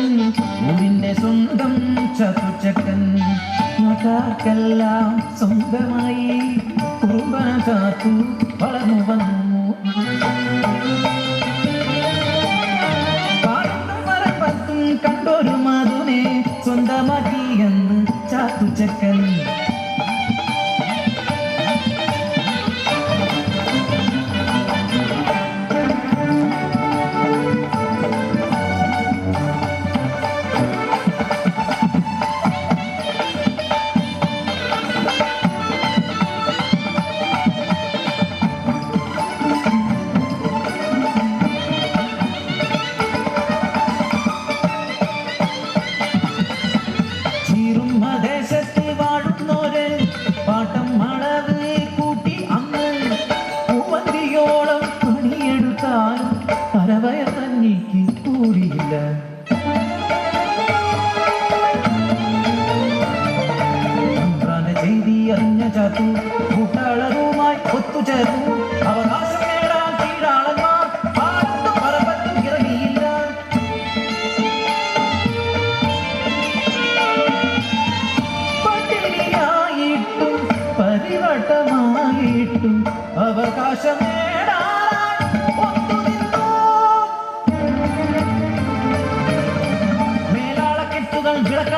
ഊരിന്റെ സ്വന്തം ചതുച്ചക്കൻ. മകാർക്കെല്ലാം സ്വന്തമായി കുർബന കാത്തു വളർന്നു വന്നു. കണ്ടൊരു മധുനെ സ്വന്തമാക്കിയെന്ന് ചാത്തുച്ചക്കൻ. ചീറുമദേശത്ത് വാഴുന്നോര് പാട്ടം മളവ് കൂട്ടി അന്ന് പൂവന്തിയോളം പണിയെടുത്താലും പരവയ തന്നിക്ക് കൂടിയില്ല ചെയ്തി അറിഞ്ഞ ചാത്തു കൂട്ടാളറുമായി ഒത്തുചേർന്നു.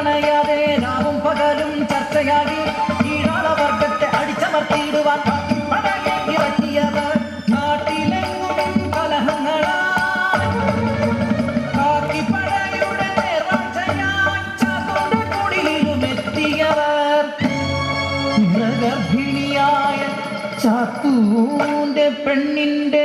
നാവും രാവും പകലും ചർച്ചയാകി കീഴാള വർഗത്തെ അടിച്ചമർത്തിയിടുവാൻ ചാത്തൂന്റെ പെണ്ണിന്റെ